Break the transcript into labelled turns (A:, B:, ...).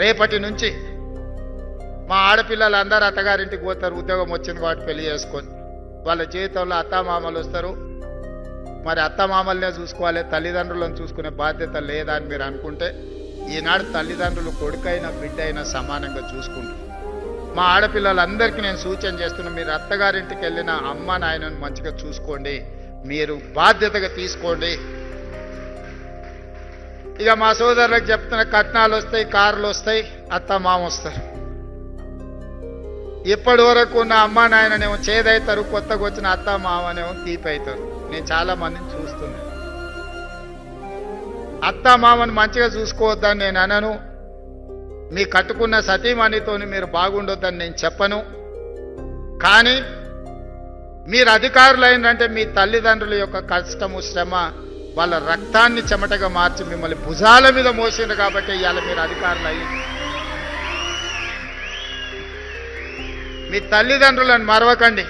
A: రేపటి నుంచి మా ఆడపిల్లలు అందరూ అత్తగారింటికి పోతారు ఉద్యోగం వచ్చింది కాబట్టి పెళ్ళి చేసుకొని. వాళ్ళ జీవితంలో అత్తామామలు వస్తారు. మరి అత్తమామల్నే చూసుకోవాలి తల్లిదండ్రులను చూసుకునే బాధ్యత లేదా అని మీరు అనుకుంటే ఈనాడు తల్లిదండ్రులు కొడుకైనా బిడ్డ అయినా సమానంగా చూసుకుంటారు. మా ఆడపిల్లలందరికీ నేను సూచన చేస్తున్నా మీరు అత్తగారింటికి వెళ్ళిన అమ్మ నాయనను మంచిగా చూసుకోండి. మీరు బాధ్యతగా తీసుకోండి. ఇక మా సోదరులకు చెప్తున్న కట్నాలు వస్తాయి కార్లు వస్తాయి అత్త మామ వస్తారు. ఇప్పటి వరకు ఉన్న అమ్మ నాయననేమో చేదవుతారు కొత్తగా వచ్చిన అత్త మామనేమో తీపి అవుతారు నేను చాలా మందిని చూస్తున్నాను అత్త మామని మంచిగా చూసుకోవద్దని నేను అనను. మీ కట్టుకున్న సతీమణితోని మీరు బాగుండొద్దని నేను చెప్పను. కానీ మీరు అధికారులు మీ తల్లిదండ్రుల యొక్క కష్టము శ్రమ వాళ్ళ రక్తాన్ని చెమటగా మార్చి మిమ్మల్ని భుజాల మీద మోసిండు కాబట్టి ఇవాళ మీరు అధికారులు అయ్యి మీ తల్లిదండ్రులను మరవకండి.